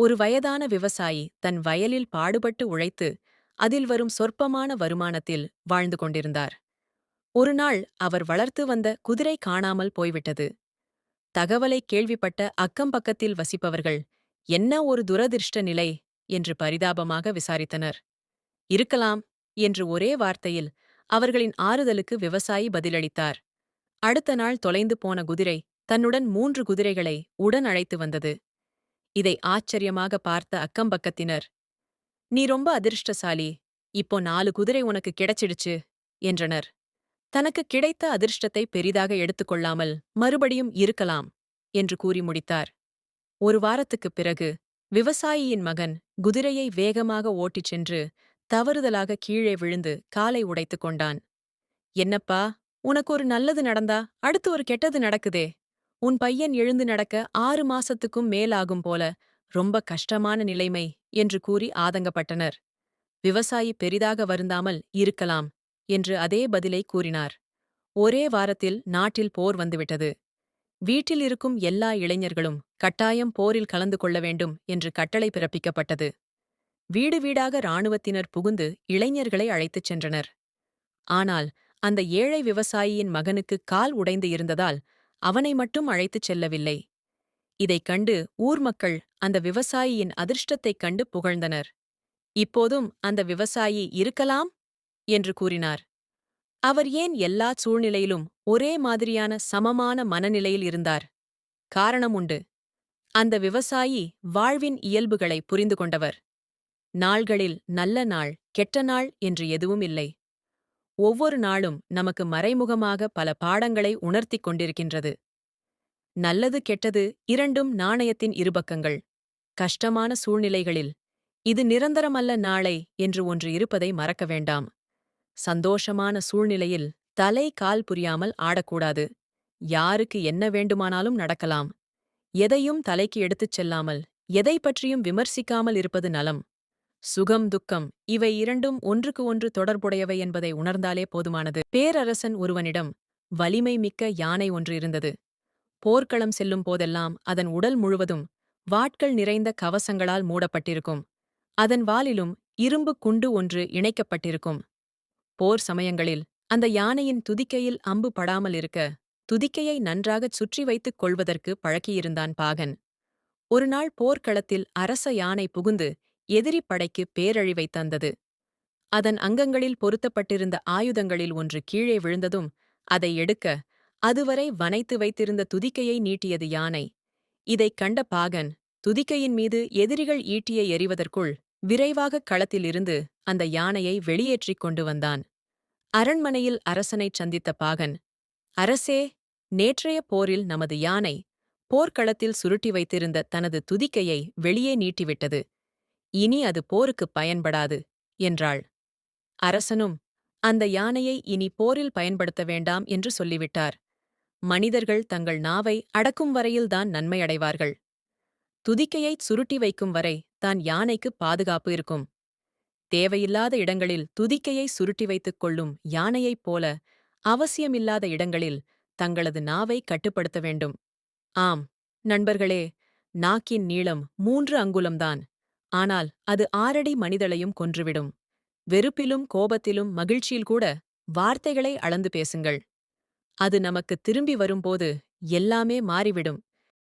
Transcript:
ஒரு வயதான விவசாயி தன் வயலில் பாடுபட்டு உழைத்து அதில் வரும் சொற்பமான வருமானத்தில் வாழ்ந்து கொண்டிருந்தார். ஒருநாள் அவர் வளர்த்து வந்த குதிரை காணாமல் போய்விட்டது. தகவலை கேள்விப்பட்ட அக்கம் பக்கத்தில் வசிப்பவர்கள் என்ன ஒரு துரதிர்ஷ்ட நிலை? என்று பரிதாபமாக விசாரித்தனர். இருக்கலாம் என்று ஒரே வார்த்தையில் அவர்களின் ஆறுதலுக்கு விவசாயி பதிலளித்தார். அடுத்த நாள் தொலைந்து போன குதிரை தன்னுடன் மூன்று குதிரைகளை உடன் அழைத்து வந்தது. இதை ஆச்சரியமாக பார்த்த அக்கம்பக்கத்தினர் நீ ரொம்ப அதிர்ஷ்டசாலி. இப்போ நாலு குதிரை உனக்கு கிடைச்சிடுச்சு என்றனர். தனக்கு கிடைத்த அதிர்ஷ்டத்தை பெரிதாக எடுத்துக்கொள்ளாமல் மறுபடியும் இருக்கலாம் என்று கூறி முடித்தார். ஒரு வாரத்துக்குப் பிறகு விவசாயியின் மகன் குதிரையை வேகமாக ஓட்டிச் சென்று தவறுதலாக கீழே விழுந்து காலை உடைத்துக் கொண்டான். என்னப்பா உனக்கு ஒரு நல்லது நடந்தா அடுத்து ஒரு கெட்டது நடக்குதே உன் பையன் எழுந்து நடக்க ஆறு மாசத்துக்கும் மேலாகும் போல. ரொம்ப கஷ்டமான நிலைமை என்று கூறி ஆதங்கப்பட்டனர். விவசாயி பெரிதாக வருந்தாமல் இருக்கலாம் என்று அதே பதிலை கூறினார். ஒரே வாரத்தில் நாட்டில் போர் வந்துவிட்டது. வீட்டில் இருக்கும் எல்லா இளைஞர்களும் கட்டாயம் போரில் கலந்து கொள்ள வேண்டும் என்று கட்டளை பிறப்பிக்கப்பட்டது. வீடு வீடாக இராணுவத்தினர் புகுந்து இளைஞர்களை அழைத்துச் சென்றனர். ஆனால் அந்த ஏழை விவசாயியின் மகனுக்கு கால் உடைந்து இருந்ததால் அவனை மட்டும் அழைத்துச் செல்லவில்லை. இதைக் கண்டு ஊர் மக்கள் அந்த விவசாயியின் அதிர்ஷ்டத்தைக் கண்டு புகழ்ந்தனர். இப்போதும் அந்த விவசாயி இருக்கலாம்? என்று கூறினார். அவர் ஏன் எல்லா சூழ்நிலையிலும் ஒரே மாதிரியான சமமான மனநிலையில் இருந்தார்? காரணம் உண்டு. அந்த விவசாயி வாழ்வின் இயல்புகளை புரிந்து கொண்டவர். நாள்களில் நல்ல நாள் கெட்ட நாள் என்று எதுவும் இல்லை. ஒவ்வொரு நாளும் நமக்கு மறைமுகமாக பல பாடங்களை உணர்த்திக் கொண்டிருக்கின்றது. நல்லது கெட்டது இரண்டும் நாணயத்தின் இருபக்கங்கள். கஷ்டமான சூழ்நிலைகளில் இது நிரந்தரமல்ல நாளை என்று ஒன்று இருப்பதை மறக்க வேண்டாம். சந்தோஷமான சூழ்நிலையில் தலை கால் புரியாமல் ஆடக்கூடாது. யாருக்கு என்ன வேண்டுமானாலும் நடக்கலாம். எதையும் தலைக்கு எடுத்துச் செல்லாமல் எதை பற்றியும் விமர்சிக்காமல் இருப்பது நலம். சுகம் துக்கம் இவை இரண்டும் ஒன்றுக்கு ஒன்று தொடர்புடையவை என்பதை உணர்ந்தாலே போதுமானது. பேரரசன் ஒருவனிடம் வலிமை மிக்க யானை ஒன்று இருந்தது. போர்க்களம் செல்லும் போதெல்லாம் அதன் உடல் முழுவதும் வாட்கள் நிறைந்த கவசங்களால் மூடப்பட்டிருக்கும். அதன் வாலிலும் இரும்பு குண்டு ஒன்று இணைக்கப்பட்டிருக்கும். போர் சமயங்களில் அந்த யானையின் துதிக்கையில் அம்பு படாமல் இருக்க துதிக்கையை நன்றாகச் சுற்றி வைத்துக் கொள்வதற்கு பழக்கியிருந்தான் பாகன். ஒருநாள் போர்க்களத்தில் அரச யானை புகுந்து எதிரிப் படைக்கு பேரழிவை தந்தது. அதன் அங்கங்களில் பொருத்தப்பட்டிருந்த ஆயுதங்களில் ஒன்று கீழே விழுந்ததும் அதை எடுக்க அதுவரை வனைத்து வைத்திருந்த துதிக்கையை நீட்டியது யானை. இதைக் கண்ட பாகன் துதிக்கையின் மீது எதிரிகள் ஈட்டியை எறிவதற்குள் விரைவாகக் களத்திலிருந்து அந்த யானையை வெளியேற்றிக் கொண்டு வந்தான். அரண்மனையில் அரசனைச் சந்தித்த பாகன் அரசே நேற்றைய போரில் நமது யானை போர்க்களத்தில் சுருட்டி வைத்திருந்த தனது துதிக்கையை வெளியே நீட்டிவிட்டது. இனி அது போருக்குப் பயன்படாது என்றாள். அரசனும் அந்த யானையை இனி போரில் பயன்படுத்த வேண்டாம் என்று சொல்லிவிட்டார். மனிதர்கள் தங்கள் நாவை அடக்கும் வரையில்தான் நன்மையடைவார்கள். துதிக்கையைச் சுருட்டி வைக்கும் வரை தான் யானைக்கு பாதுகாப்பு இருக்கும். தேவையில்லாத இடங்களில் துதிக்கையை சுருட்டி வைத்துக் கொள்ளும் யானையைப் போல அவசியமில்லாத இடங்களில் தங்களது நாவை கட்டுப்படுத்த வேண்டும். ஆம் நண்பர்களே நாக்கின் நீளம் மூன்று அங்குலம்தான். ஆனால் அது ஆறடி மனிதளையும் கொன்றுவிடும். வெறுப்பிலும் கோபத்திலும் மகிழ்ச்சியில் கூட வார்த்தைகளை அளந்து பேசுங்கள். அது நமக்கு திரும்பி வரும்போது எல்லாமே மாறிவிடும்.